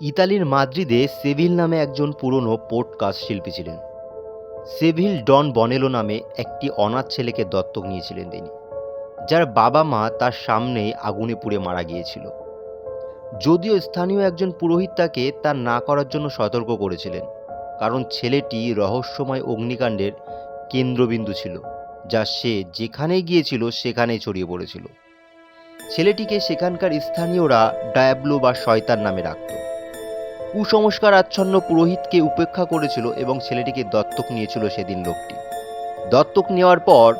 ইতালির মাদ্রিদে সেভিল নামে একজন পুরনো পোর্টকাস্ট শিল্পী ছিলেন। সেভিল ডন বনেলো নামে একটি অনাথ ছেলেকে দত্তক নিয়েছিলেন তিনি, যার বাবা মা তার সামনেই আগুনে পুড়ে মারা গিয়েছিল। যদিও স্থানীয় একজন পুরোহিত তাকে তা না করার জন্য সতর্ক করেছিলেন, কারণ ছেলেটি রহস্যময় অগ্নিকাণ্ডের কেন্দ্রবিন্দু ছিল, যা সে যেখানেই গিয়েছিল সেখানেই ছড়িয়ে পড়েছিল। ছেলেটিকে সেখানকার স্থানীয়রা ডায়াবলো বা শয়তান নামে রাখত কুসংস্কার আচ্ছন্ন পুরোহিতকে উপেক্ষা করেছিল এবং ছেলেটিকে দত্তক নিয়েছিল সেদিন লোকটি। দত্তক নেওয়ার পর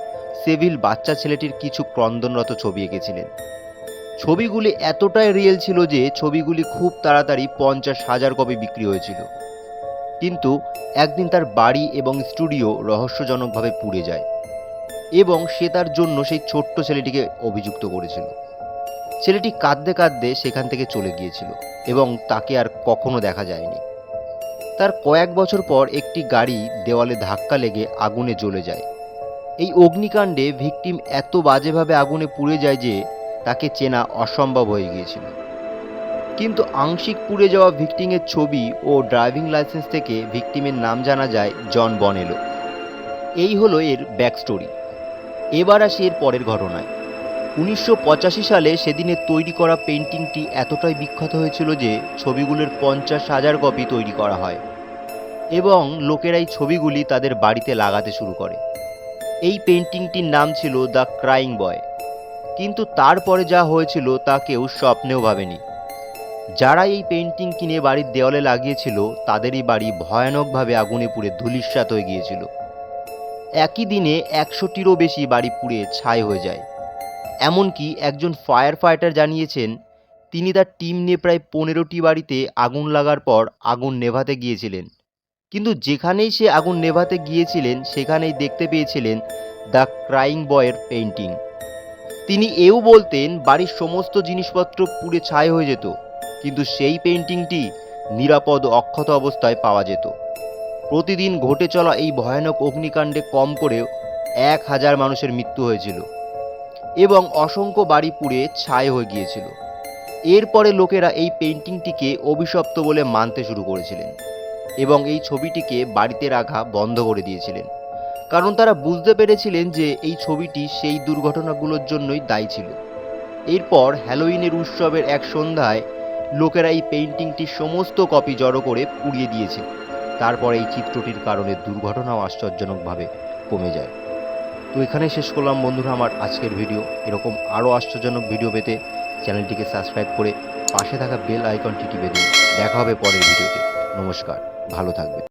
সেভিল বাচ্চা ছেলেটির কিছু ক্রন্দনরত ছবি এঁকেছিলেন। ছবিগুলি এতটাই রিয়েল ছিল যে ছবিগুলি খুব তাড়াতাড়ি পঞ্চাশ হাজার কপি বিক্রি হয়েছিল। কিন্তু একদিন তার বাড়ি এবং স্টুডিও রহস্যজনকভাবে পুড়ে যায় এবং সে তার জন্য সেই ছোট্ট ছেলেটিকে অভিযুক্ত করেছিল। ছেলেটি কাঁদতে কাঁদতে সেখান থেকে চলে গিয়েছিল এবং তাকে আর কখনো দেখা যায়নি। তার কয়েক বছর পর একটি গাড়ি দেওয়ালে ধাক্কা লেগে আগুনে জ্বলে যায়। এই অগ্নিকাণ্ডে ভিকটিম এত বাজেভাবে আগুনে পুড়ে যায় যে তাকে চেনা অসম্ভব হয়ে গিয়েছিল। কিন্তু আংশিক পুড়ে যাওয়া ভিকটিমের ছবি ও ড্রাইভিং লাইসেন্স থেকে ভিকটিমের নাম জানা যায় জন বনেলো। এই হলো এর ব্যাক স্টোরি এবার আসি এর পরের ঘটনায়। উনিশশো পঁচাশি সালে সেদিনে তৈরি করা পেন্টিংটি এতটাই বিখ্যাত হয়েছিল যে ছবিগুলোর পঞ্চাশ হাজার কপি তৈরি করা হয় এবং লোকেরা এই ছবিগুলি তাদের বাড়িতে লাগাতে শুরু করে। এই পেন্টিংটির নাম ছিল দ্য ক্রাইং বয়। কিন্তু তারপরে যা হয়েছিল তা কেউ স্বপ্নেও ভাবেনি। যারা এই পেন্টিং কিনে বাড়ির দেওয়ালে লাগিয়েছিল, তাদেরই বাড়ি ভয়ানকভাবে আগুনে পুড়ে ধূলিসাৎ হয়ে গিয়েছিল। একই দিনে একশোটিরও বেশি বাড়ি পুড়ে ছাই হয়ে যায়। এমনকি একজন ফায়ার ফাইটার জানিয়েছেন, তিনি তার টিম নিয়ে প্রায় পনেরোটি বাড়িতে আগুন লাগার পর আগুন নেভাতে গিয়েছিলেন। কিন্তু যেখানেই সে আগুন নেভাতে গিয়েছিলেন, সেখানেই দেখতে পেয়েছিলেন দ্য ক্রাইং বয়ের পেন্টিং তিনি এও বলতেন, বাড়ির সমস্ত জিনিসপত্র পুড়ে ছাই হয়ে যেত, কিন্তু সেই পেন্টিংটি নিরাপদ অক্ষত অবস্থায় পাওয়া যেত। প্রতিদিন ঘটে চলা এই ভয়ানক অগ্নিকাণ্ডে কম করেও এক হাজার মানুষের মৃত্যু হয়েছিল। এবং অসংখ্য বাড়ি পুড়ে ছাই হয়ে গিয়েছিল। এরপরে লোকেরা এই পেন্টিংটিকে অভিশপ্ত বলে মানতে শুরু করেছিলেন এবং এই ছবিটিকে বাড়িতে রাখা বন্ধ করে দিয়েছিলেন। কারণ তারা বুঝতে পেরেছিলেন যে এই ছবিটি সেই দুর্ঘটনাগুলোর জন্যই দায়ী ছিল। এরপর হ্যালোইনের উৎসবের এক সন্ধ্যায় লোকেরা এই পেন্টিংটির সমস্ত কপি জড়ো করে পুড়িয়ে দিয়েছে তারপর এই চিত্রটির কারণে দুর্ঘটনাও আশ্চর্যজনকভাবে কমে যায়। তো এখানেই শেষ করলাম বন্ধুরা আমার আজকের ভিডিও। এরকম আরও আশ্চর্যজনক ভিডিও পেতে চ্যানেলটিকে সাবস্ক্রাইব করে পাশে থাকা বেল আইকনটি টিপে দিন। দেখা হবে পরের ভিডিওতে। নমস্কার, ভালো থাকবে